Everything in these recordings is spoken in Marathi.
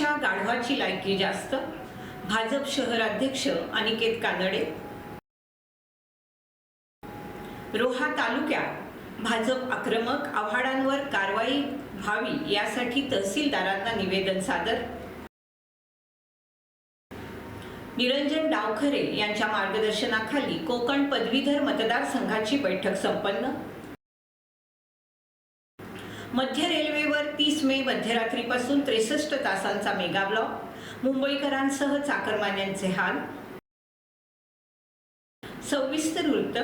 आव्हाडांपेक्षा गाढवाची लायकी जास्त. भाजप शहर अध्यक्ष अनिकेत कानडे. रोहा तालुक्यात भाजप आक्रमक आव्हाडांवर कारवाई व्हावी यासाठी तहसीलदारांना निवेदन सादर. निरंजन डावखरे यांच्या मार्गदर्शनाखाली कोकण पदवीधर मतदारसंघाची बैठक संपन्न. मध्य रेल्वेवर तीस मे मध्यरात्रीपासून त्रेसष्ट तासांचा मेगा ब्लॉक मुंबईकरांसह चाकरमान्यांचे हाल. सविस्तर वृत्त.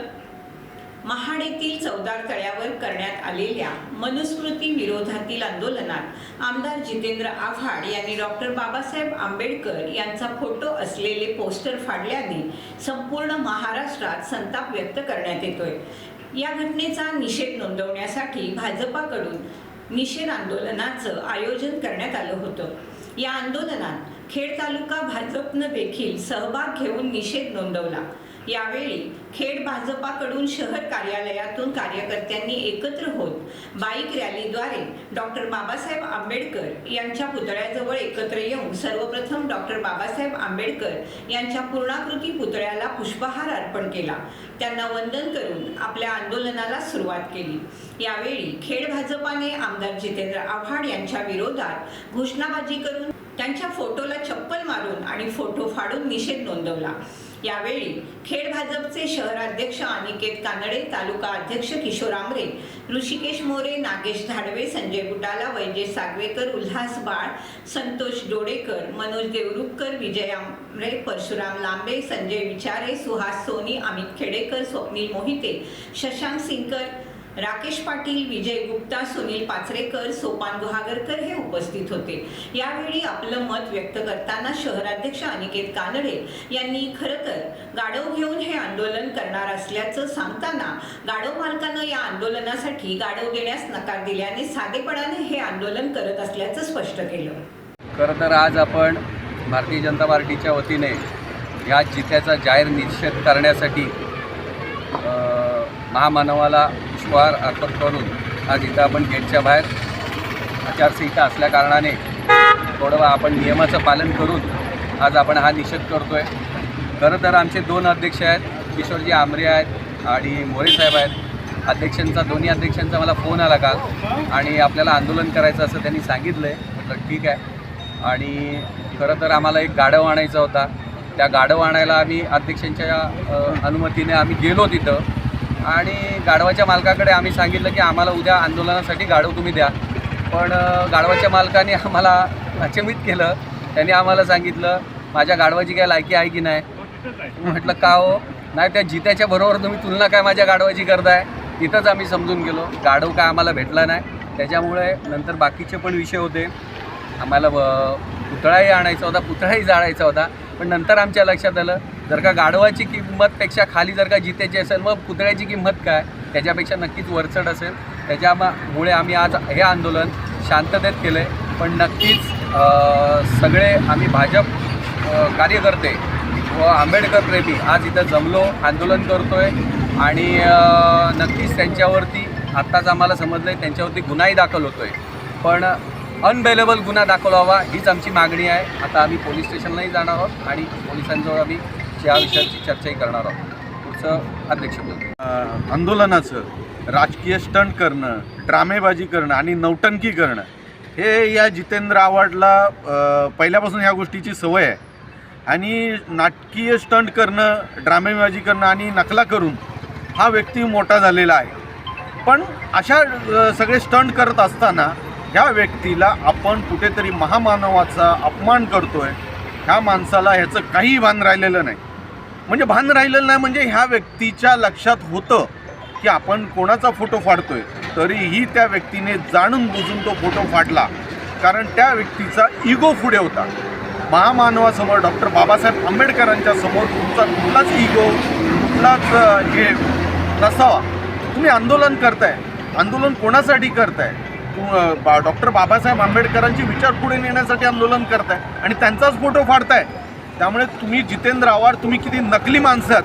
महाड येथील चौदार तळ्यावर करण्यात आलेल्या मनुस्मृती विरोधातील आंदोलनात आमदार जितेंद्र आव्हाड यांनी डॉक्टर बाबासाहेब आंबेडकर यांचा फोटो असलेले पोस्टर फाडल्याने संपूर्ण महाराष्ट्रात संताप व्यक्त करण्यात येतोय. या घटनेचा निषेध नोंदवण्यासाठी भाजपाकडून निषेध आंदोलनाचं आयोजन करण्यात आलं होतं. या आंदोलनात खेड तालुका भाजपनं देखील सहभाग घेऊन निषेध नोंदवला. यावेळी खेड भाजपाकडून शहर कार्यालयातून कार्यकर्त्यांनी एकत्र होत बाईक रॅलीद्वारे डॉक्टर बाबासाहेब आंबेडकर यांच्या पुतळ्याजवळ एकत्र येऊन सर्वप्रथम डॉक्टर बाबासाहेब आंबेडकर यांच्या पूर्णाकृती पुतळ्याला पुष्पहार अर्पण केला. त्यांना वंदन करून आपल्या आंदोलनाला सुरुवात केली. यावेळी खेड भाजपाने आमदार जितेंद्र आव्हाड यांच्या विरोधात घोषणाबाजी करून त्यांच्या फोटोला चप्पल मारून आणि फोटो फाडून निषेध नोंदवला. यावेळी खेड भाजपचे शहराध्यक्ष अनिकेत कानडे तालुका अध्यक्ष किशोर आमरे ऋषिकेश मोरे नागेश धाडवे संजय बुटाला वैजय सागवेकर उल्हास बाळ संतोष डोडेकर मनोज देवरुखकर विजय आमरे परशुराम लांबे संजय विचारे सुहास सोनी अमित खेडेकर स्वप्नील मोहिते शशांक सिंगकर राकेश पाटील विजय गुप्ता सुनील पाचरेकर सोपान गुहागरकर हे उपस्थित होते. यावेळी आपलं मत व्यक्त करताना शहराध्यक्ष अनिकेत कानडे यांनी खरं तर गाढव घेऊन हे आंदोलन करणार असल्याचं सांगताना गाढव मालकानं या आंदोलनासाठी गाढव देण्यास नकार दिल्याने साधेपणाने हे आंदोलन करत असल्याचं स्पष्ट केलं. खरं तर आज आपण भारतीय जनता पार्टीच्या वतीने या जिथ्याचा जाहीर निषेध करण्यासाठी महामानवाला पुष्पहार अर्पण करून आज इथं आपण गेटच्या बाहेर आचारसंहिता असल्या कारणाने थोडं आपण नियमाचं पालन करून आज आपण हा निषेध करतो आहे खरं तर आमचे दोन अध्यक्ष आहेत किशोरजी आमरे आहेत आणि मोरे साहेब आहेत. अध्यक्षांचा दोन्ही अध्यक्षांचा मला फोन आला काल आणि आपल्याला आंदोलन करायचं असं त्यांनी सांगितलं आहे म्हटलं ठीक आहे. आणि खरं तर आम्हाला एक गाढव आणायचा होता. त्या गाढव आणायला आम्ही अध्यक्षांच्या अनुमतीने आम्ही गेलो तिथं. आणि गाढवाच्या मालकाकडे आम्ही सांगितलं की आम्हाला उद्या आंदोलनासाठी गाढव तुम्ही द्या. पण गाढवाच्या मालकाने आम्हाला अचंबित केलं. त्यांनी आम्हाला सांगितलं माझ्या गाढवाची काय लायकी आहे की नाही? म्हटलं का हो? नाही त्या जित्याच्या बरोबर तुम्ही तुलना काय माझ्या गाढवाची करताय? तिथंच आम्ही समजून गेलो. गाढव काय आम्हाला भेटला नाही. त्याच्यामुळे नंतर बाकीचे पण विषय होते. आम्हाला पुतळाही आणायचा होता पुतळाही जाळायचा होता. पण नंतर आमच्या लक्षात आलं जर का गाढवाची किंमतपेक्षा खाली जर का जितेची असेल मग पुतळ्याची किंमत काय? त्याच्यापेक्षा नक्कीच वरचढ असेल. त्याच्यामुळे आम्ही आज हे आंदोलन शांततेत केलं आहे पण नक्कीच सगळे आम्ही भाजप कार्यकर्ते व आंबेडकर प्रेमी आज इथं जमलो आंदोलन करतो आहे आणि नक्कीच त्यांच्यावरती आत्ताच आम्हाला समजलं आहे त्यांच्यावरती गुन्हाही दाखल होतो आहे पण अनबेलेबल गुन्हा दाखवावा हीच आमची मागणी आहे. आता आम्ही पोलीस स्टेशनलाही जाणार आहोत आणि पोलिसांजवळ आम्ही या विषयाची चर्चाही करणार आहोत. पुढचं अध्यक्ष आंदोलनाचं राजकीय स्टंट करणं ड्रामेबाजी करणं आणि नौटंकी करणं हे या जितेंद्र आव्हाडला पहिल्यापासून ह्या गोष्टीची सवय आहे. आणि नाटकीय स्टंट करणं ड्रामेबाजी करणं आणि नकला करून हा व्यक्ती मोठा झालेला आहे. पण अशा सगळे स्टंट करत असताना ह्या व्यक्तीला आपण कुठेतरी महामानवाचा अपमान करतोय ह्या माणसाला ह्याचं काही भान राहिलेलं नाही. म्हणजे भान राहिलेलं नाही म्हणजे ह्या व्यक्तीच्या लक्षात होतं की आपण कोणाचा फोटो फाडतोय तरीही त्या व्यक्तीने जाणून बुजून तो फोटो फाडला. कारण त्या व्यक्तीचा इगो पुढे होता. महामानवासमोर डॉक्टर बाबासाहेब आंबेडकरांच्या समोर तुमचा कुठलाच इगो कुठलाच हे नसावा. तुम्ही आंदोलन करताय. आंदोलन कोणासाठी करताय? डॉक्टर बाबासाहेब आंबेडकरांची विचार पुढे नेण्यासाठी आंदोलन करताय आणि त्यांचाच फोटो फाडताय. त्यामुळे तुम्ही जितेंद्र आव्हाड तुम्ही किती नकली माणसात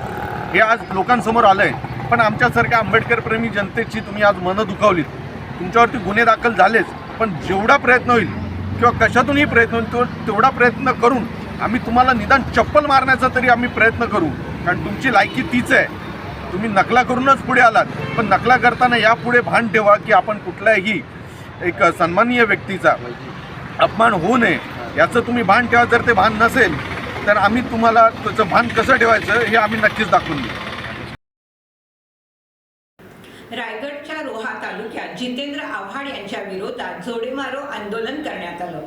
हे आज लोकांसमोर आलं आहे पण आमच्यासारख्या आंबेडकरप्रेमी जनतेची तुम्ही आज मनं दुखावलीत. तुमच्यावरती गुन्हे दाखल झालेच पण जेवढा प्रयत्न होईल किंवा कशातूनही प्रयत्न होईल तो तेवढा प्रयत्न करून आम्ही तुम्हाला निदान चप्पल मारण्याचा तरी आम्ही प्रयत्न करू. कारण तुमची लायकी तीच आहे. तुम्ही नकला करूनच पुढे आलात पण नकला करताना यापुढे भान ठेवा की आपण कुठल्याही एक सन्माननीय व्यक्तीचा अपमान होऊ नये याचं तुम्ही भान ठेवा. जर ते भान नसेल तर आम्ही तुम्हाला त्याचं भान कसं ठेवायचं हे आम्ही नक्कीच दाखवून देऊ. रायगडच्या रोहा तालुक्यात जितेंद्र आव्हाड यांच्या विरोधात जोडेमारो आंदोलन करण्यात आलं.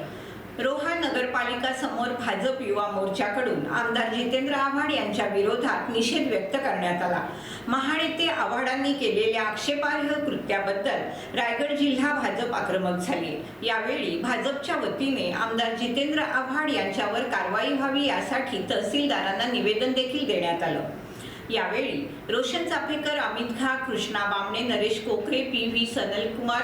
रोहा नगरपालिका समोर भाजप युवा मोर्चाकडून आमदार जितेंद्र आव्हाड यांच्या विरोधात निषेध व्यक्त करण्यात आला. महाड येथे आव्हाडांनी केलेल्या आक्षेपार्ह कृत्याबद्दल रायगड जिल्हा भाजप आक्रमक झाली. यावेळी भाजपच्या वतीने आमदार जितेंद्र आव्हाड यांच्यावर कारवाई व्हावी यासाठी तहसीलदारांना निवेदन देखील देण्यात आलं. यावेळी रोशन चाफेकर अमित खा कृष्णा बामणे नरेश कोकरे पी व्ही सनलकुमार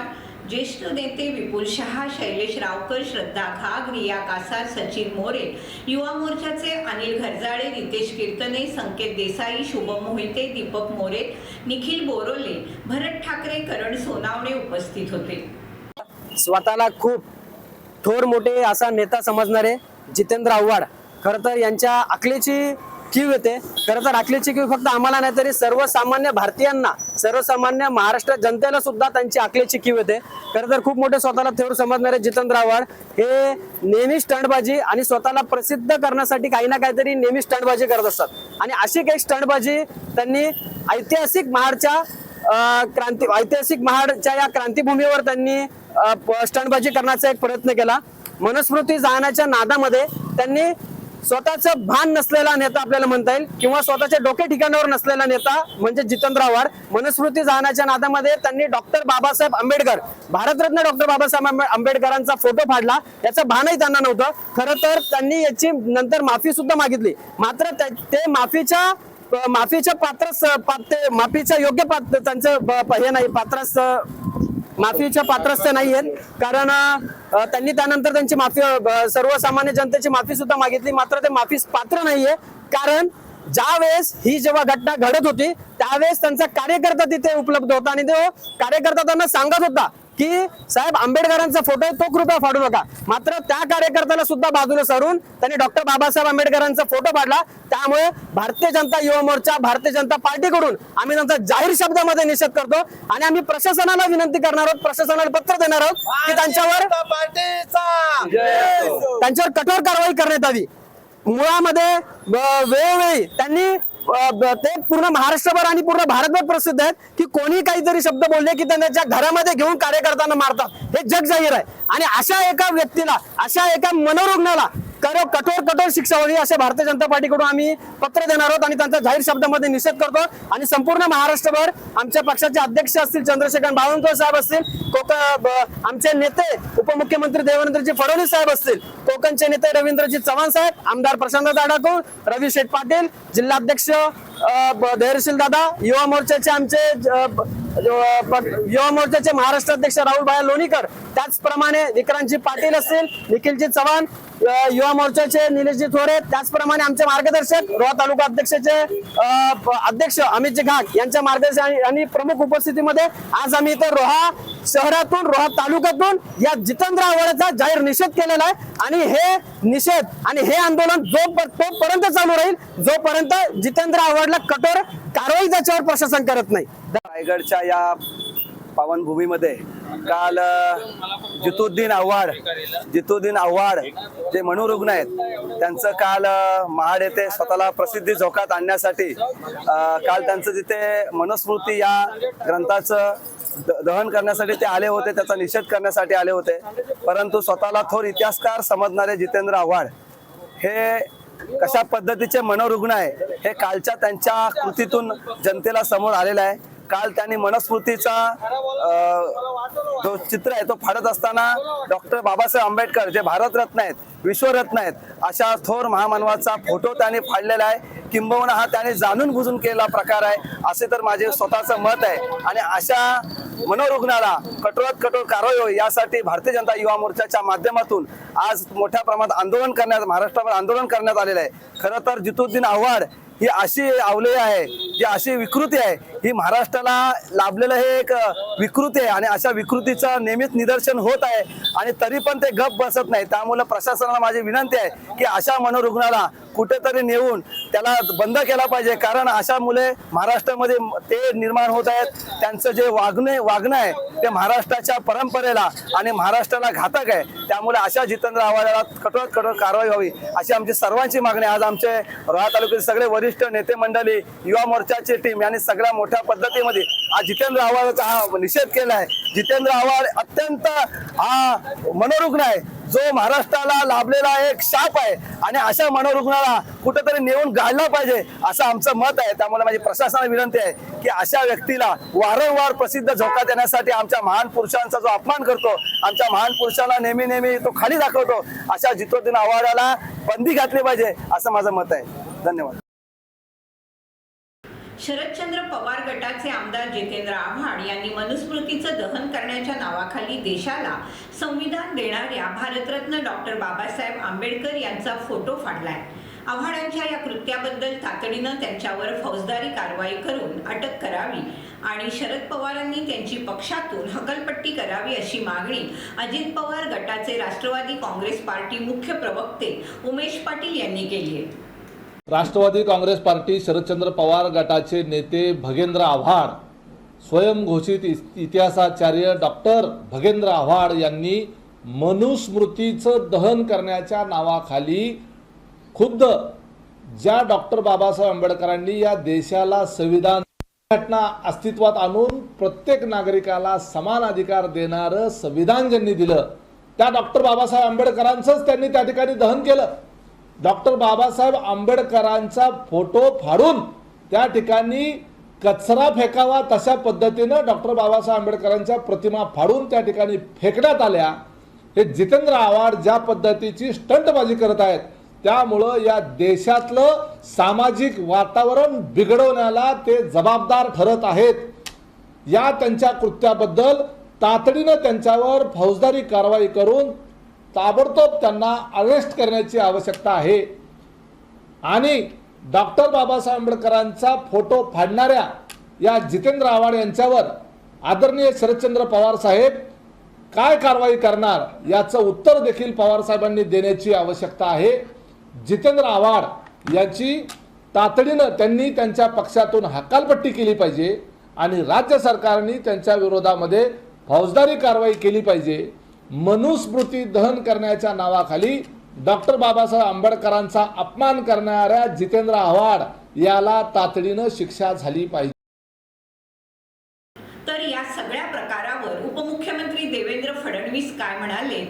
ज्येष्ठ नेते विपुल शहा शैलेश रावकर श्रद्धा घाग रिया कासार सचिन मोरे युवा मोर्चाचे अनिल घरजाळे रितेश कीर्तने संकेत देसाई शुभम मोहिते दीपक मोरे निखिल बोरोले भरत ठाकरे करण सोनावणे उपस्थित होते. स्वतःला खूप थोर मोठे असा नेता समजणारे जितेंद्र आव्हाड खरं तर यांच्या अकलेची कीव येते. खरं तर अखिलेशची कीव फक्त आम्हाला नाही तरी सर्वसामान्य भारतीयांना सर्वसामान्य महाराष्ट्र जनतेला सुद्धा त्यांची अकलेची कीव येते. खरं तर खूप मोठे स्वतःला थोर समजणारे जितेंद्र आव्हाड हे नेहमी स्टंटबाजी आणि स्वतःला प्रसिद्ध करण्यासाठी काही ना काहीतरी नेहमी स्टंटबाजी करत असतात. आणि अशी काही स्टंटबाजी त्यांनी ऐतिहासिक महाडच्या क्रांती ऐतिहासिक महाडच्या या क्रांतीभूमीवर त्यांनी प- स्टंटबाजी करण्याचा एक प्रयत्न केला. मनुस्मृती जाण्याच्या नादामध्ये त्यांनी स्वतःचं भान नसलेला नेता आपल्याला म्हणता येईल. किंवा स्वतःच्या डोके ठिकाणावर नसलेला नेता म्हणजे जितेंद्र आव्हाड. मनुस्मृती जाण्याच्या नादामध्ये त्यांनी डॉक्टर बाबासाहेब आंबेडकर भारतरत्न डॉक्टर बाबासाहेब आंबे- आंबेडकरांचा फोटो फाडला. याचं भानही त्यांना नव्हतं. खरं तर त्यांनी याची नंतर माफी सुद्धा मागितली. मात्र ते माफीच्या माफीच्या पात्र पात्र माफीच्या योग्य पात्र त्यांचं हे नाही पात्रास माफीच्या पात्रस्थ नाही आहेत कारण त्यांनी त्यानंतर त्यांची माफी सर्वसामान्य जनतेची माफी सुद्धा मागितली. मात्र ते माफीस पात्र नाहीये. कारण ज्या वेळेस ही जेव्हा घटना घडत होती त्यावेळेस त्यांचा कार्यकर्ता तिथे उपलब्ध होता. आणि तो कार्यकर्ता त्यांना सांगत होता की साहेब आंबेडकरांचा फोटो आहे तो कृपया फाडू नका. मात्र त्या कार्यकर्त्याला सुद्धा बाजूला सारून त्यांनी डॉक्टर बाबासाहेब आंबेडकरांचा फोटो फाडला त्यामुळे भारतीय जनता युवा मोर्चा भारतीय जनता पार्टीकडून आम्ही त्यांचा जाहीर शब्दामध्ये निषेध करतो आणि आम्ही प्रशासनाला विनंती करणार आहोत प्रशासनाला पत्र देणार आहोत की त्यांच्यावर त्यांच्यावर कठोर कारवाई करण्यात यावी मुळामध्ये वेळोवेळी त्यांनी ते पूर्ण महाराष्ट्रभर आणि पूर्ण भारतभर प्रसिद्ध आहेत की कोणी काहीतरी शब्द बोलले की त्यांच्या घरामध्ये घेऊन कार्यकर्त्यांना मारतात. हे जग जाहीर आहे. आणि अशा एका व्यक्तीला अशा एका मनोरुग्णाला कारण कठोर कठोर शिक्षा व्हावी असे भारतीय जनता पार्टीकडून आम्ही पत्र देणार आहोत आणि त्यांचा जाहीर शब्दामध्ये निषेध करतो. आणि संपूर्ण महाराष्ट्रभर आमच्या पक्षाचे अध्यक्ष असतील चंद्रशेखर बावनकुळे साहेब असतील कोकण आमचे नेते उपमुख्यमंत्री देवेंद्रजी फडणवीस साहेब असतील कोकणचे नेते रवींद्रजी चव्हाण साहेब आमदार प्रशांत दाडाकूर रवी शेठ पाटील जिल्हाध्यक्ष धैर्यशील दादा युवा मोर्चाचे आमचे युवा मोर्चाचे महाराष्ट्र अध्यक्ष राहुल लोणीकर त्याचप्रमाणे विक्रांतजी पाटील असतील निखिलजी चव्हाण युवा मोर्चाचे निलेशजी थोरे त्याचप्रमाणे आमचे मार्गदर्शक रोहा तालुका अध्यक्षाचे अध्यक्ष अमितजी घाट यांच्या मार्गदर्शन आणि प्रमुख उपस्थितीमध्ये आज आम्ही इथं रोहा शहरातून रोहा तालुक्यातून या जितेंद्र आव्हाडाचा जाहीर निषेध केलेला आहे. आणि हे निषेध आणि हे आंदोलन जो तोपर्यंत चालू राहील जोपर्यंत जितेंद्र आव्हाडला कठोर कारवाई त्याच्यावर प्रशासन करत नाही. रायगडच्या या पावनभूमीमध्ये काल जितुद्दीन आव्हाड जितुद्दीन आव्हाड जे मनोरुग्ण आहेत त्यांचं काल महाड येथे स्वतःला प्रसिद्धी झोकात आणण्यासाठी काल त्यांचं जिथे मनुस्मृती या ग्रंथाचं द- दहन करण्यासाठी ते आले होते त्याचा निषेध करण्यासाठी आले होते. परंतु स्वतःला थोर इतिहासकार समजणारे जितेंद्र आव्हाड हे कशा पद्धतीचे मनोरुग्ण आहे हे कालच्या त्यांच्या कृतीतून जनतेला समोर आलेलं आहे. काल त्यांनी मनस्मृतीचा जो चित्र आहे तो फाडत असताना डॉक्टर बाबासाहेब आंबेडकर जे भारतरत्न आहेत विश्वरत्न आहेत अशा थोर महामानवाचा फोटो त्यांनी फाडलेला आहे. किंबहुना हा त्याने जाणून बुजून केलेला प्रकार आहे असे तर माझे स्वतःचं मत आहे. आणि अशा मनोरुग्णाला कठोरात कठोर कारवाई होईल यासाठी भारतीय जनता युवा मोर्चाच्या माध्यमातून आज मोठ्या प्रमाणात आंदोलन करण्यात महाराष्ट्रावर आंदोलन करण्यात आलेलं आहे. खरं तर जितुद्दीन आव्हाड ही अशी आवले आहे जी अशी विकृती आहे ही महाराष्ट्राला लाभलेलं हे एक विकृती आहे आणि अशा विकृतीचं नेहमीच निदर्शन होत आहे आणि तरी पण ते गप बसत नाही. त्यामुळे प्रशासनाला माझी विनंती आहे की अशा मनोरुग्णाला कुठेतरी नेऊन त्याला बंद केला पाहिजे. कारण अशा मुले महाराष्ट्रामध्ये ते निर्माण होत आहेत. त्यांचं जे वागणे वागणं आहे ते महाराष्ट्राच्या परंपरेला आणि महाराष्ट्राला घातक आहे. त्यामुळे अशा जितेंद्र आव्हाडाला कठोर कठोर कारवाई व्हावी अशी आमची सर्वांची मागणी आहे. आज आमचे रोहा तालुक्यातील सगळे वरिष्ठ नेते मंडळी युवा मोर्चाची टीम यांनी सगळ्या मोठ्या पद्धतीमध्ये आज जितेंद्र आव्हाडाचा हा निषेध केला आहे. जितेंद्र आव्हाड अत्यंत हा मनोरुग्ण आहे. जो महाराष्ट्राला लाभलेला एक शाप आहे आणि अशा मनोरुग्णाला कुठेतरी नेऊन गाळला पाहिजे असं आमचं मत आहे. त्यामुळे माझी प्रशासनाला विनंती आहे की अशा व्यक्तीला वारंवार प्रसिद्ध झोका देण्यासाठी आमच्या महान पुरुषांचा जो अपमान करतो आमच्या महान पुरुषांना नेहमी नेहमी तो खाली दाखवतो अशा जितोदिन आव्हाडाला बंदी घातली पाहिजे असं माझं मत आहे. धन्यवाद. शरदचंद्र पवार गटाचे आमदार जितेंद्र आव्हाड यांनी मनुस्मृतीचं दहन करण्याच्या नावाखाली देशाला संविधान देणाऱ्या भारतरत्न डॉक्टर बाबासाहेब आंबेडकर यांचा फोटो फाडलाय. आव्हाडांच्या या कृत्याबद्दल तातडीनं त्यांच्यावर फौजदारी कारवाई करून अटक करावी आणि शरद पवारांनी त्यांची पक्षातून हकलपट्टी करावी अशी मागणी अजित पवार गटाचे राष्ट्रवादी काँग्रेस पार्टी मुख्य प्रवक्ते उमेश पाटील यांनी केली आहे. राष्ट्रवादी काँग्रेस पार्टी शरदचंद्र पवार गटाचे नेते भगेंद्र आव्हाड स्वयंघोषित इ- इतिहासाचार्य डॉक्टर भगेंद्र आव्हाड यांनी मनुस्मृतीचं दहन करण्याच्या नावाखाली खुद्द ज्या डॉक्टर बाबासाहेब आंबेडकरांनी या देशाला संविधान घटना अस्तित्वात आणून प्रत्येक नागरिकाला समान अधिकार देणारं संविधान ज्यांनी दिलं त्या डॉक्टर बाबासाहेब आंबेडकरांचंच त्यांनी त्या ठिकाणी दहन केलं. डॉक्टर बाबासाहेब आंबेडकरांचा फोटो फाडून त्या ठिकाणी कचरा फेकावा तशा पद्धतीनं डॉक्टर बाबासाहेब आंबेडकरांच्या प्रतिमा फाडून त्या ठिकाणी फेकण्यात आल्या. हे जितेंद्र आव्हाड ज्या पद्धतीची स्टंटबाजी करत आहेत त्यामुळं या देशातलं सामाजिक वातावरण बिघडवण्याला ते जबाबदार ठरत आहेत. या त्यांच्या कृत्याबद्दल तातडीनं त्यांच्यावर फौजदारी कारवाई करून ताबडतोब त्यांना अरेस्ट करण्याची आवश्यकता आहे. आणि डॉक्टर बाबासाहेब आंबेडकरांचा फोटो फाडणाऱ्या या जितेंद्र आव्हाड यांच्यावर आदरणीय शरदचंद्र पवार साहेब काय कारवाई करणार याचं उत्तर देखील पवार साहेबांनी देण्याची आवश्यकता आहे. जितेंद्र आव्हाड याची तातडीनं त्यांनी त्यांच्या पक्षातून हकालपट्टी केली पाहिजे आणि राज्य सरकारने त्यांच्या विरोधामध्ये फौजदारी कारवाई केली पाहिजे. मनुस्मृती दहन करण्याच्या नावाखाली डॉक्टर बाबासाहेब आंबेडकरांचा अपमान करणाऱ्या जितेंद्र आव्हाड याला तातडीनं शिक्षा झाली पाहिजे. तर या सगळ्या प्रकारावर उपमुख्यमंत्री देवेंद्र फडणवीस काय म्हणाले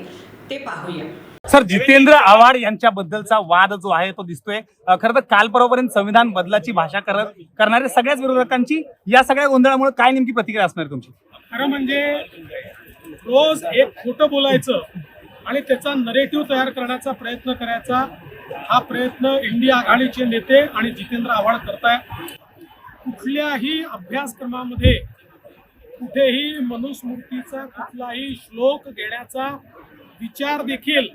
ते पाहूया. सर जितेंद्र आव्हाड यांच्याबद्दलचा वाद जो आहे तो दिसतोय. खरं तर काल परवापर्यंत संविधान बदलाची भाषा करत करणाऱ्या सगळ्याच विरोधकांची या सगळ्या गोंधळामुळे काय नेमकी प्रतिक्रिया असणार तुमची? खरं म्हणजे रोज एक खोटं बोलायचं आणि त्याचा नरेटिव्ह तयार करण्याचा प्रयत्न करायचा. हा प्रयत्न इंडिया आघाडीचे नेते आणि जितेंद्र आव्हाड करताय. कुठल्याही अभ्यासक्रमामध्ये कुठेही मनुस्मृतीचा कुठलाही श्लोक घेण्याचा विचार देखील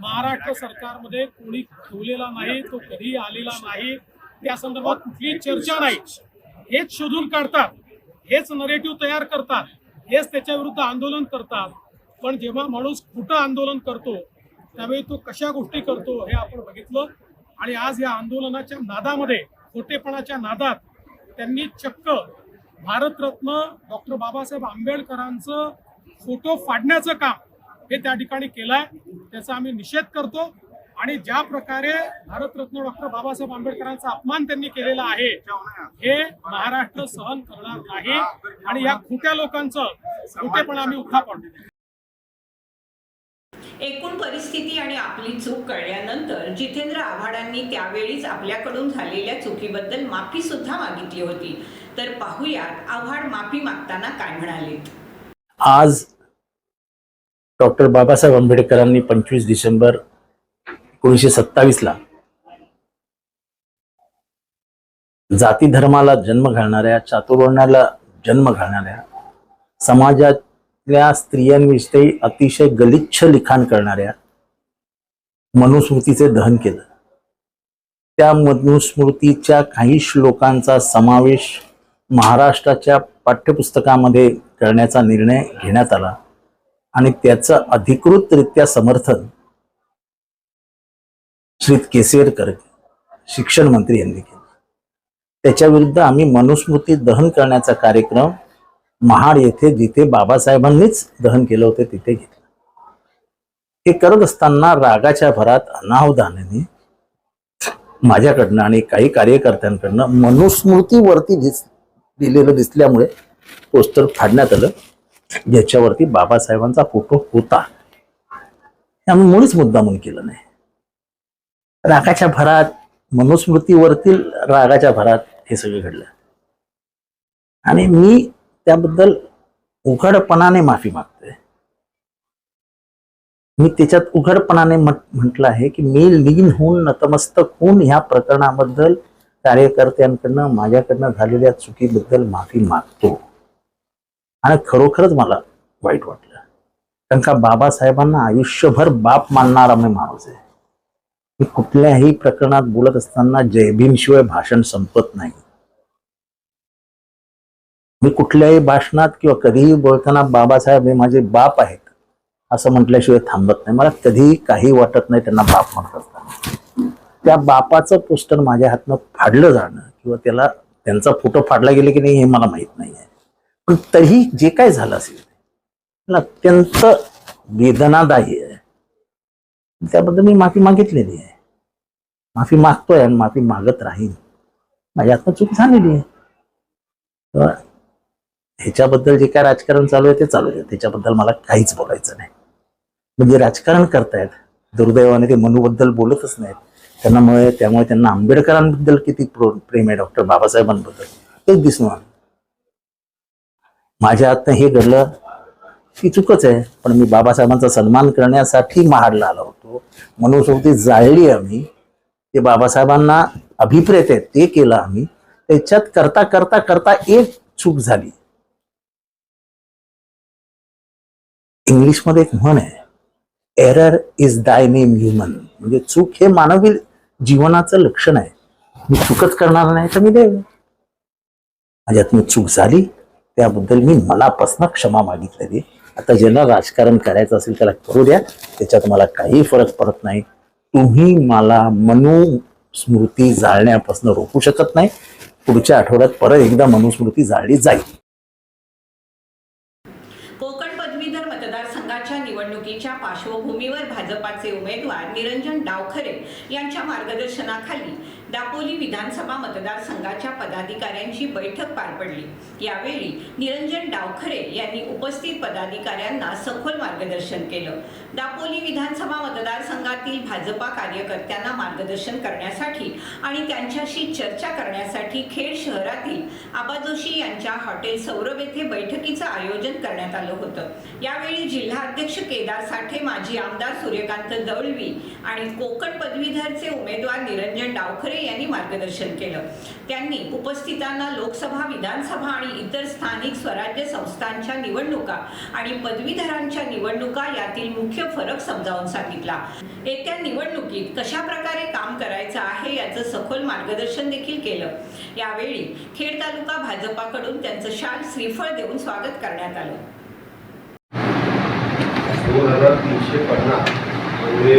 महाराष्ट्र सरकारमध्ये कोणी ठेवलेला नाही तो कधी आलेला नाही. त्या संदर्भात कुठलीही चर्चा नाही. हेच शोधून काढतात. हेच नरेटिव्ह तयार करतात. हेच त्याच्या विरुद्ध आंदोलन करतात. पण जेव्हा माणूस खोटं आंदोलन करतो त्यावेळी तो कशा गोष्टी करतो हे आपण बघितलं. आणि आज या आंदोलनाच्या नादामध्ये खोटेपणाच्या नादात त्यांनी चक्क भारतरत्न डॉक्टर बाबासाहेब आंबेडकरांचं फोटो फाडण्याचं काम हे त्या ठिकाणी केलंय. त्याचा आम्ही निषेध करतो. आणि ज्या प्रकारे भारतरत्न डॉक्टर बाबासाहेब आंबेडकरांचा अपमान त्यांनी केलेला आहे हे महाराष्ट्र सहन करणार नाही. आणि या खोट्या लोकांचं खोटेपणा आम्ही उठापण एकूण परिस्थिती आणि आपली चूक कळल्यानंतर जितेंद्र आव्हाडांनी त्यावेळीच आपल्याकडून झालेल्या चुकीबद्दल माफी सुद्धा मागितली होती. तर पाहूयात आव्हाड माफी मागताना काय म्हणाले आज डॉक्टर बाबासाहेब आंबेडकरांनी पंचवीस डिसेंबर एकोणीसशे सत्तावीसला जाती धर्माला जन्म घालणाऱ्या चातुर्वर्णाला जन्म घालणाऱ्या समाजातल्या स्त्रियांविषयी अतिशय गलिच्छ लिखाण करणाऱ्या मनुस्मृतीचे दहन केलं. त्या मनुस्मृतीच्या काही श्लोकांचा समावेश महाराष्ट्राच्या पाठ्यपुस्तकामध्ये करण्याचा निर्णय घेण्यात आला आणि त्याचं अधिकृतरित्या समर्थन श्री केसेरकर शिक्षण मंत्री यांनी केलं. त्याच्या विरुद्ध आम्ही मनुस्मृती दहन करण्याचा कार्यक्रम महाड येथे जिथे बाबासाहेबांनीच दहन केलं होतं तिथे घेतलं. हे करत असताना रागाच्या भरात अनावधानाने माझ्याकडनं आणि काही कार्यकर्त्यांकडनं मनुस्मृतीवरती दिस दिलेलं दिसल्यामुळे पोस्टर फाडण्यात आलं. ज्याच्यावरती बाबासाहेबांचा फोटो होता. आम्ही मुळीच मुद्दामून केलं नाही. रागाच्या भरात मनुस्मृतीवरतील रागाच्या भरात हे सगळं घडलं. आणि मी त्याबद्दल उघडपणाने माफी मागतोय. मी त्याच्यात उघडपणाने म्हटलं आहे की मी लीन होऊन नतमस्तक होऊन ह्या प्रकरणाबद्दल कार्यकर्त्यांकडनं माझ्याकडनं झालेल्या चुकीबद्दल माफी मागतो. आणि खरोखरच मला वाईट वाटलं. कारण का बाबासाहेबांना आयुष्यभर बाप मानणारा मी माणूस आहे. कुठल्याही प्रकरणात बोलत असताना जयभीमशिवाय भाषण संपत नाही. मी कुठल्याही भाषणात किंवा कधीही बोलताना बाबासाहेब हे माझे बाप आहेत असं म्हटल्याशिवाय थांबत नाही. मला कधीही काही वाटत नाही त्यांना बाप म्हणत असताना. त्या बापाचं पोस्टर माझ्या हातनं फाडलं जाणं किंवा त्याला त्यांचा फोटो फाडला गेला की नाही हे मला माहीत नाही आहे. पण तरीही जे काय झालं असेल अत्यंत वेदनादायी आहे. त्याबद्दल मी माफी मागितलेली आहे. माफी मागतोय आणि माफी मागत राहीन. माझी हातनं चूक झालेली आहे. तर ह्याच्याबद्दल जे काय राजकारण चालू आहे ते चालू आहे. त्याच्याबद्दल मला काहीच बोलायचं नाही. म्हणजे राजकारण करतायत. दुर्दैवाने ते मनूबद्दल बोलतच नाहीत. त्यांनामुळे त्यामुळे त्यांना आंबेडकरांबद्दल किती प्रो- प्रेम आहे डॉक्टर बाबासाहेबांबद्दल? तेच दिसून आलं. माझ्या आता हे घडलं की चुकच आहे. पण मी बाबासाहेबांचा सन्मान करण्यासाठी महाडला आलो होतो. मनुस्मृती जाळली आम्ही. ते बाबासाहेबांना अभिप्रेत आहे ते केलं आम्ही. त्याच्यात करता करता करता एक चूक झाली. इंग्लिशमध्ये एक म्हण आहे error is thy name human म्हणजे चूक हे मानवी जीवनाचं लक्षण आहे. मी चूकच करणार नाही तर मी देव मी चूक झाली त्याबद्दल मी मनापासून क्षमा मागितलेली. आता ज्यांना राजकारण करायचं असेल त्याला करू द्या. त्याच्यात मला काही फरक पडत नाही. तुम्ही मला मनुस्मृती जाळण्यापासून रोखू शकत नाही. पुढच्या आठवड्यात परत एकदा मनुस्मृती जाळली जाईल. कोकण पदवीधर मतदारसंघाच्या निवडणुकीच्या पार्श्वभूमीवर भाजपाचे उमेदवार निरंजन डावखरे यांच्या मार्गदर्शनाखाली दापोली विधानसभा मतदारसंघाच्या पदाधिकाऱ्यांची बैठक पार पडली. यावेळी निरंजन डावखरे यांनी उपस्थित पदाधिकाऱ्यांना सखोल मार्गदर्शन केलं. दापोली विधानसभा मतदारसंघातील भाजपा कार्यकर्त्यांना मार्गदर्शन करण्यासाठी आणि त्यांच्याशी चर्चा करण्यासाठी खेड शहरातील आबा जोशी यांच्या हॉटेल सौरभ येथे बैठकीचं आयोजन करण्यात आलं होतं. यावेळी जिल्हाध्यक्ष केदार साठे माजी आमदार सूर्यकांत दळवी आणि कोकण पदवीधरचे उमेदवार निरंजन डावखरे यांनी मार्गदर्शन केलं. त्यांनी उपस्थितांना लोकसभा विधानसभा आणि इतर स्थानिक स्वराज्य संस्थांच्या निवडणुका आणि पदवीधरांच्या निवडणुका यातील मुख्य फरक समजावून सांगितला. येत्या निवडणुकीत कशा प्रकारे काम करायचं आहे याचं सखोल मार्गदर्शन देखील केलं. यावेळी खेड तालुका भाजपाकडून त्यांचं शाल श्रीफळ देऊन स्वागत करण्यात आलं. दोन हजार तीनशे पन्नास म्हणजे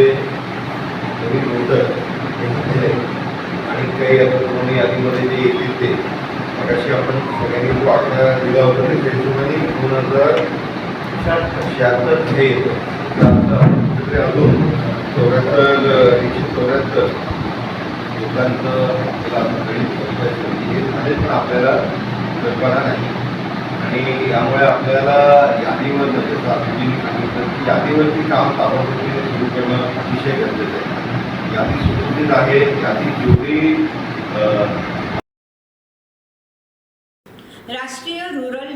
नवीन वोटर काही आपण कोणी यादीमध्ये जे येतील ते. मगाशी आपण सगळ्यांनी जो आकडा दिला होता ते त्याच्यामध्ये दोन हजार शहात्तर हे येतं तिकडे अजून चौऱ्याहत्तर एकशे चौऱ्याहत्तर. लोकांचं आपल्याला झाले. पण आपल्याला कल्पना नाही. आणि यामुळे आपल्याला यादीवर जसं सातवीने सांगितलं की यादीवरती काम ताबडतोबीने सुरू करणं अतिशय गरजेचं आहे. यादी सुरक्षित आहे यादी जेवढी राष्ट्रीय रुरल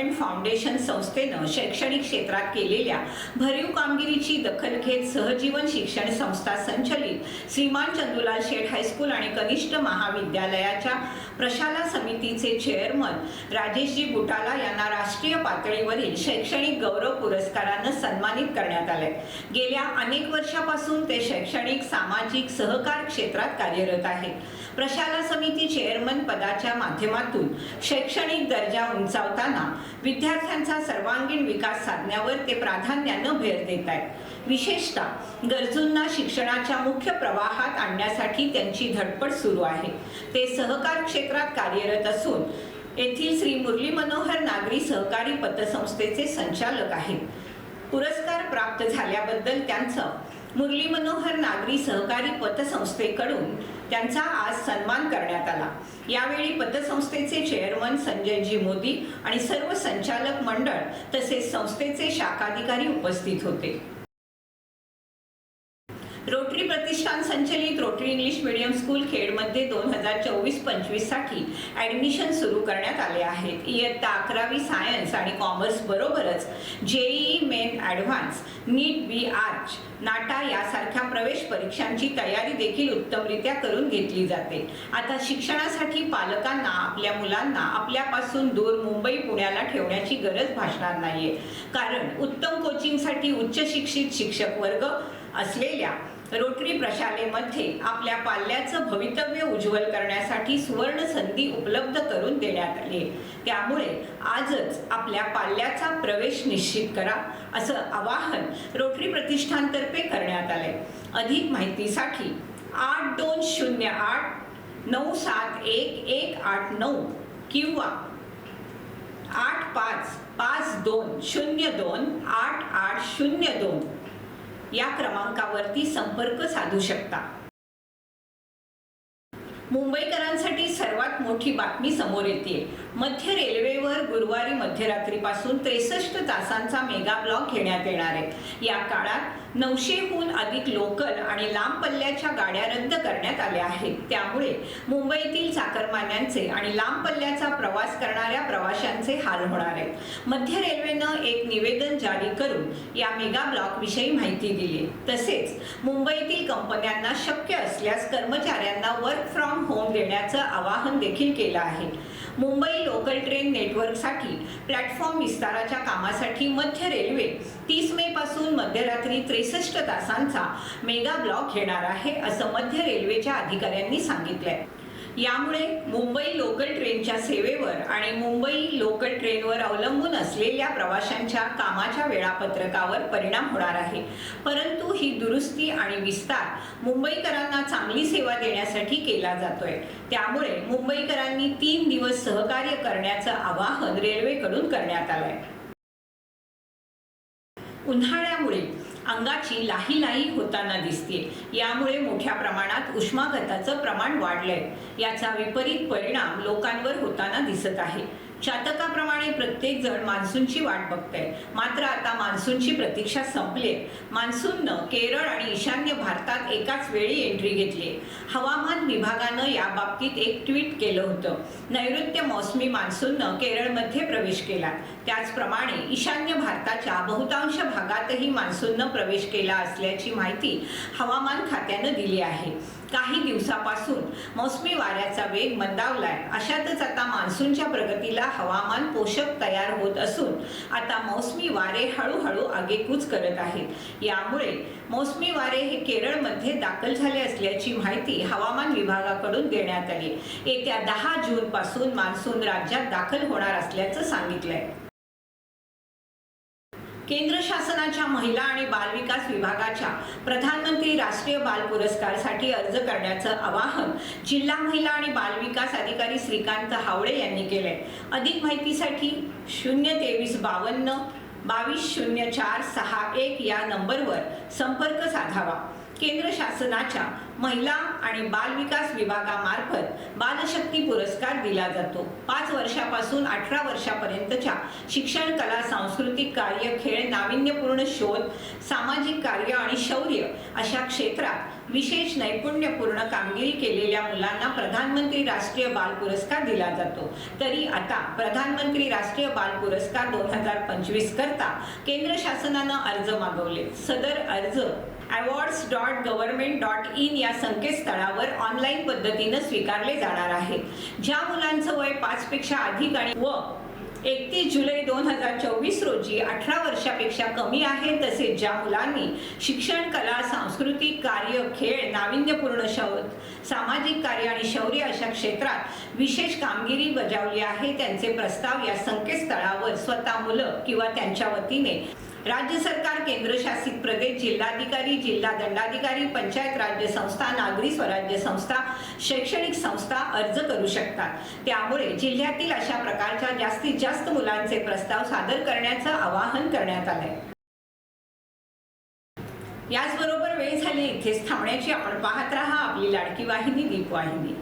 डेव्हलपमेंट फाउंडेशन संस्थेनं शैक्षणिक क्षेत्रात केलेल्या भरीव कामगिरीची दखल घेत सहजीवन शिक्षण संस्था संचलित श्रीमान चंदुलाल शेठ हायस्कूल आणि कनिष्ठ महाविद्यालयाच्या प्रशाला समितीचे चेअरमन राजेशजी बुटाला यांना राष्ट्रीय पातळीवरील शैक्षणिक गौरव पुरस्कारानं सन्मानित करण्यात आले गेल्या अनेक वर्षापासून ते शैक्षणिक सामाजिक सहकार क्षेत्रात कार्यरत आहेत. प्रशाला समिती चेअरमन पदाच्या माध्यमातून शैक्षणिक दर्जा उंचावताना विद्यार्थ्यांचा सर्वांगीण विकास साधण्यावर ते प्राधान्यानं भर देत आहेत. विशेषतः गरजूंना शिक्षणाच्या मुख्य प्रवाहात आणण्यासाठी त्यांची धडपड सुरू आहे. ते सहकार क्षेत्रात कार्यरत असून येथील श्री मुरली मनोहर नागरी सहकारी पतसंस्थेचे संचालक आहेत. पुरस्कार प्राप्त झाल्याबद्दल त्यांचं मुरली मनोहर नागरी सहकारी पतसंस्थेकडून त्यांचा आज सन्मान करण्यात आला. यावेळी पतसंस्थेचे चेअरमन संजयजी मोदी आणि सर्व संचालक मंडळ तसेच संस्थेचे शाखाधिकारी उपस्थित होते. रोटरी प्रतिष्ठान संचलित रोटरी इंग्लिश मीडियम स्कूल खेडमध्ये दोन हजार चोवीस पंचवीससाठी सुरू करण्यात आले आहेत. इयत्ता अकरावी सायन्स आणि कॉमर्स बरोबरच JEE main advanced NEET B arch NATA यासारख्या प्रवेश परीक्षांची तयारी देखील उत्तमरित्या करून घेतली जाते. आता शिक्षणासाठी पालकांना आपल्या मुलांना आपल्यापासून दूर मुंबई पुण्याला ठेवण्याची गरज भासणार नाहीये. कारण उत्तम कोचिंगसाठी उच्च शिक्षित शिक्षक वर्ग असलेल्या रोटरी प्रशालेमध्ये आपल्या पाल्याचं भवितव्य उज्ज्वल करण्यासाठी सुवर्ण संधी उपलब्ध करून देण्यात आली. त्यामुळे आजच आपल्या पाल्याचा प्रवेश निश्चित करा असं आवाहन रोटरी प्रतिष्ठानतर्फे करण्यात आले अधिक माहितीसाठी आठ दोन शून्य आठ नऊ सात एक एक आठ नऊ किंवा आठ पाच पाच दोन शून्य दोन आठ आठ शून्य दोन या क्रमांकावरती संपर्क साधू शकता. मुंबईकरांसाठी सर्वात मोठी बातमी समोर येते. मध्य रेल्वेवर गुरुवारी मध्यरात्रीपासून त्रेसष्ट तासांचा मेगा ब्लॉक घेण्यात येणार आहे. या काळात नऊशेहून अधिक लोकल आणि लांब पल्ल्याच्या गाड्या रद्द करण्यात आल्या आहेत. त्यामुळे मुंबईतील चाकरमान्यांचे आणि लांब पल्ल्याचा प्रवास करणाऱ्या प्रवाशांचे हाल होणार आहेत. मध्य रेल्वेनं एक निवेदन जारी करून या मेगा ब्लॉक विषयी माहिती दिली. तसेच मुंबईतील कंपन्यांना शक्य असल्यास कर्मचाऱ्यांना वर्क फ्रॉम होम देण्याचं आवाहन देखील केलं आहे. मुंबई लोकल ट्रेन नेटवर्कसाठी प्लॅटफॉर्म विस्ताराच्या कामासाठी मध्य रेल्वे तीस मे पासून मध्यरात्री त्रेसष्ट तासांचा मेगा ब्लॉक घेणार आहे असं मध्य रेल्वेच्या अधिकाऱ्यांनी सांगितलंय. यामुळे मुंबई लोकल ट्रेनच्या सेवेवर आणि मुंबई लोकल ट्रेनवर अवलंबून असलेल्या प्रवाशांच्या कामाच्या वेळापत्रकावर परिणाम होणार आहे. परंतु ही दुरुस्ती आणि विस्तार मुंबईकरांना चांगली सेवा देण्यासाठी केला जातोय. त्यामुळे मुंबईकरांनी तीन दिवस सहकार्य करण्याचं आवाहन रेल्वेकडून करण्यात आलंय. उन्हाळ्यामुळे अंगाची लाही लाही होताना दिसते. यामुळे मोठ्या प्रमाणात उष्माघाताचं प्रमाण वाढलंय. याचा विपरीत परिणाम लोकांवर होताना दिसत आहे. चातकाप्रमाणे प्रत्येक जण मान्सूनची वाट बघतंय. मात्र आता मान्सूनची प्रतीक्षा संपली मान्सूननं केरळ आणि ईशान्य भारतात एकाच वेळी एंट्री घेतली. हवामान विभागानं या बाबतीत एक ट्विट केलं होतं. नैऋत्य मोसमी मान्सूननं केरळमध्ये प्रवेश केला. त्याचप्रमाणे ईशान्य भारताच्या बहुतांश भागातही मान्सूननं प्रवेश केला असल्याची माहिती हवामान खात्यानं दिली आहे. काही दिवसापासून मोसमी वाऱ्याचा वेग मंदावलाय. अशातच आता मान्सूनच्या प्रगतीला हवामान पोषक तयार होत असून आता मौसमी वारे हळूहळू आगेकूच करत आहेत. यामुळे मोसमी वारे हे केरळमध्ये दाखल झाले असल्याची माहिती हवामान विभागाकडून देण्यात आली. येत्या दहा जून पासून मान्सून राज्यात दाखल होणार असल्याचं सांगितलंय. केंद्र शासनाच्या महिला आणि बालविकास विभागाच्या प्रधानमंत्री राष्ट्रीय बाल पुरस्कारसाठी अर्ज करण्याचं आवाहन जिल्हा महिला आणि बालविकास अधिकारी श्रीकांत हावडे यांनी केलंय. अधिक माहितीसाठी शून्य तेवीस बावन्न बावीस शून्य चार सहा एक या नंबरवर संपर्क साधावा. केंद्र शासनाच्या महिला आणि बाल विकास विभागामार्फत बालशक्ती पुरस्कार दिला जातो. पाच वर्षापासून अठरा वर्षापर्यंतच्या शिक्षण कला सांस्कृतिक कार्य खेळ नाविन्यपूर्ण शोध सामाजिक कार्य आणि शौर्य अशा क्षेत्रात विशेष नैपुण्यपूर्ण कामगिरी केलेल्या मुलांना प्रधानमंत्री राष्ट्रीय बाल पुरस्कार दिला जातो. तरी आता प्रधानमंत्री राष्ट्रीय बाल पुरस्कार दोन हजार पंचवीस करता केंद्र शासनानं अर्ज मागवले. सदर अर्ज awards dot government dot in या संकेतस्थळावर ऑनलाईन पद्धतीनं स्वीकारले जाणार आहे. ज्या मुलांचं वय पाचपेक्षा अधिक आणि व एकतीस जुलै दोन हजार चोवीस रोजी अठरा वर्षापेक्षा कमी आहे तसेच ज्या मुलांनी शिक्षण कला सांस्कृतिक कार्य खेळ नाविन्यपूर्ण शोध सामाजिक कार्य आणि शौर्य अशा क्षेत्रात विशेष कामगिरी बजावली आहे त्यांचे प्रस्ताव या संकेतस्थळावर स्वतः मुलं किंवा त्यांच्या वतीने राज्य सरकार केंद्रशासित प्रदेश जिल्हाधिकारी जिल्हा दंडाधिकारी पंचायत राज्य संस्था नागरी स्वराज्य संस्था शैक्षणिक संस्था अर्ज करू शकतात. त्यामुळे जिल्ह्यातील अशा प्रकारच्या जास्तीत जास्त मुलांचे प्रस्ताव सादर करण्याचं आवाहन करण्यात आलंय. याचबरोबर वेळ झाली इथेच थांबण्याची आपण पाहत राहा आपली लाडकी वाहिनी दीप वाहिनी